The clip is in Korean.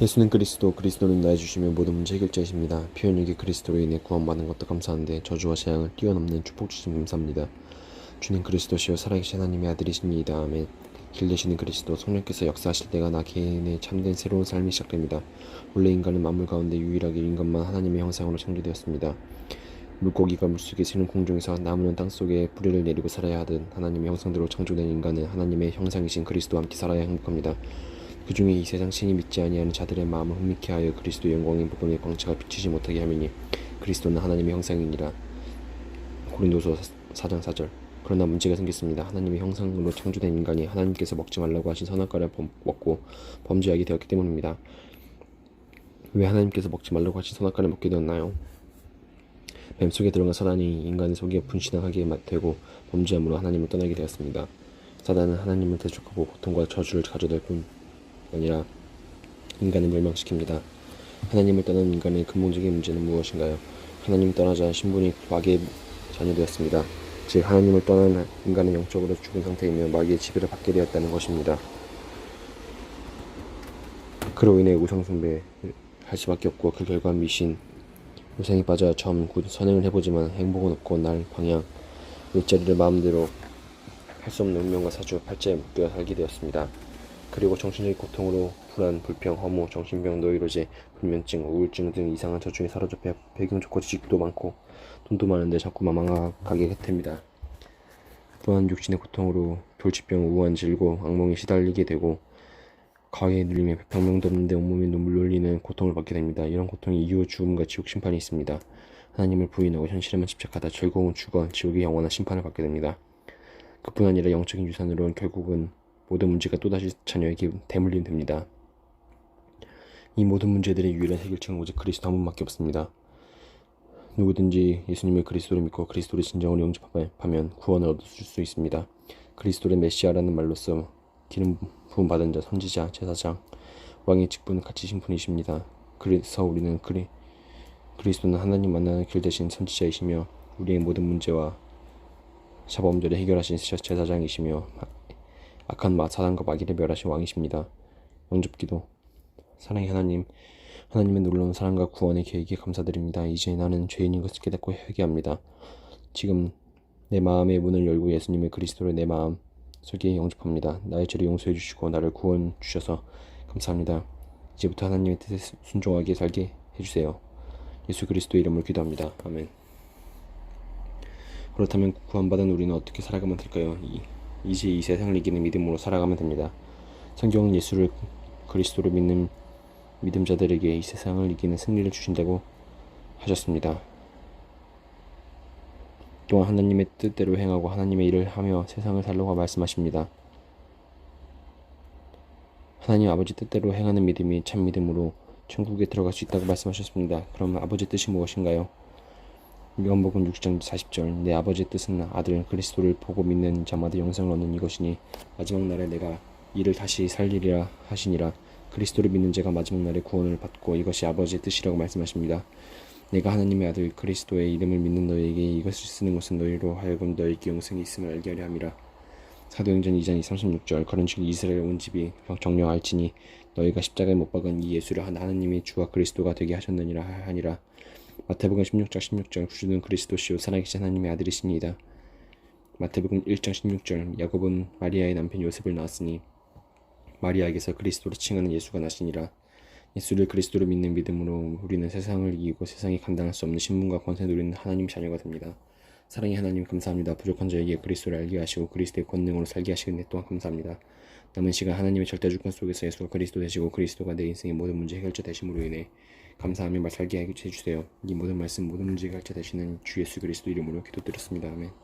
예수는 그리스도, 그리스도는 나의 주심의 모든 문제 해결자이십니다. 표현력이 그리스도로 인해 구원받은 것도 감사한데 저주와 재앙을 뛰어넘는 축복 주심 감사합니다. 주는 그리스도시요 살아계신 하나님의 아들이십니다. 아멘. 길 되시는 그리스도 성령께서 역사하실 때가 나 개인의 참된 새로운 삶이 시작됩니다. 원래 인간은 만물 가운데 유일하게 인간만 하나님의 형상으로 창조되었습니다. 물고기가 물속에 새는 공중에서 나무는 땅속에 뿌리를 내리고 살아야 하듯 하나님의 형상대로 창조된 인간은 하나님의 형상이신 그리스도와 함께 살아야 행복합니다. 그 중에 이 세상 신이 믿지 아니하는 자들의 마음을 흥미케 하여 그리스도의 영광의 부분의 광채가 비치지 못하게 하미니 그리스도는 하나님의 형상이니라. 고린도서 4장 4절 그러나 문제가 생겼습니다. 하나님의 형상으로 창조된 인간이 하나님께서 먹지 말라고 하신 선악과를 범- 먹고 범죄하게 되었기 때문입니다. 왜 하나님께서 먹지 말라고 하신 선악과를 먹게 되었나요? 뱀 속에 들어간 사단이 인간의 속에 분신하게 되고 범죄함으로 하나님을 떠나게 되었습니다. 사단은 하나님을 대적하고 고통과 저주를 가져다 뿐 아니라 인간을 멸망시킵니다. 하나님을 떠난 인간의 근본적인 문제는 무엇인가요? 하나님을 떠나자 신분이 마귀의 자녀되었습니다. 즉 하나님을 떠난 인간은 영적으로 죽은 상태이며 마귀의 지배를 받게 되었다는 것입니다. 그로 인해 우상숭배를 할 수밖에 없고 그 결과 미신, 우상에 빠져 처음 곧 선행을 해보지만 행복은 없고 날 방향, 일자리를 마음대로 할 수 없는 운명과 사주, 팔자에 묶여 살게 되었습니다. 그리고 정신적인 고통으로 불안, 불평, 허무, 정신병, 노이로제, 불면증, 우울증 등 이상한 저중에 사로잡혀 배경 좋고 지식도 많고 돈도 많은데 자꾸만 망가가게 됩니다. 또한 육신의 고통으로 돌치병, 우한, 질고, 악몽에 시달리게 되고 가위에 눌리며 병명도 없는데 온몸에 눈물 흘리는 고통을 받게 됩니다. 이런 고통이 이후 죽음과 지옥 심판이 있습니다. 하나님을 부인하고 현실에만 집착하다 결국은 죽어 지옥의 영원한 심판을 받게 됩니다. 그뿐 아니라 영적인 유산으로는 결국은 모든 문제가 또다시 자녀에게 대물림 됩니다. 이 모든 문제들의 유일한 해결책은 오직 그리스도 한 분밖에 없습니다. 누구든지 예수님의 그리스도를 믿고 그리스도를 진정으로 영접하면 구원을 얻을 수 있습니다. 그리스도를 메시아라는 말로써 기름 부음 받은 자, 선지자, 제사장, 왕의 직분을 갖추신 분이십니다. 그래서 우리는 그리, 그리스도는 하나님 만나는 길 대신 선지자이시며 우리의 모든 문제와 사범들을 해결하신 제사장이시며 악한 마 사단과 마귀를 멸하신 왕이십니다. 영접기도 사랑의 하나님 하나님의 놀라운 사랑과 구원의 계획에 감사드립니다. 이제 나는 죄인인 것을 깨닫고 회개합니다. 지금 내 마음의 문을 열고 예수님의 그리스도를 내 마음 속에 영접합니다. 나의 죄를 용서해 주시고 나를 구원 주셔서 감사합니다. 이제부터 하나님의 뜻에 순종하게 살게 해주세요. 예수 그리스도의 이름으로 기도합니다. 아멘. 그렇다면 구원받은 우리는 어떻게 살아가면 될까요? 이, 이제 이 세상을 이기는 믿음으로 살아가면 됩니다. 성경은 예수를 그리스도로 믿는 믿음자들에게 이 세상을 이기는 승리를 주신다고 하셨습니다. 또한 하나님의 뜻대로 행하고 하나님의 일을 하며 세상을 살려고 말씀하십니다. 하나님 아버지 뜻대로 행하는 믿음이 참 믿음으로 천국에 들어갈 수 있다고 말씀하셨습니다. 그럼 아버지 뜻이 무엇인가요? 요한복음 6장 40절 내 아버지의 뜻은 아들 그리스도를 보고 믿는 자마다 영생을 얻는 이것이니 마지막 날에 내가 이를 다시 살리리라 하시니라 그리스도를 믿는 자가 마지막 날에 구원을 받고 이것이 아버지의 뜻이라고 말씀하십니다. 내가 하나님의 아들 그리스도의 이름을 믿는 너희에게 이것을 쓰는 것은 너희로 하여금 너희에게 영생이 있음을 알게 하려 함이라. 사도행전 2장 36절 그런즉 이스라엘 온 집이 정령 알지니 너희가 십자가에 못 박은 이 예수를 하나님의 주와 그리스도가 되게 하셨느니라 하니라. 마태복음 16장 16절 주는 그리스도시요 살아계신 하나님의 아들이시니이다. 마태복음 1장 16절 야곱은 마리아의 남편 요셉을 낳았으니 마리아에게서 그리스도로 칭하는 예수가 나시니라. 예수를 그리스도로 믿는 믿음으로 우리는 세상을 이기고 세상이 감당할 수 없는 신분과 권세 누리는 하나님 자녀가 됩니다. 사랑의 하나님 감사합니다. 부족한 저에게 그리스도를 알게 하시고 그리스도의 권능으로 살게 하시는 데 또한 감사합니다. 남은 시간 하나님의 절대 주권 속에서 예수가 그리스도 되시고 그리스도가 내 인생의 모든 문제 해결자 되심으로 인해 감사하며 말 살게 해주세요. 이 모든 말씀 모든 문제 해결자 되시는 주 예수 그리스도 이름으로 기도드렸습니다. 아멘.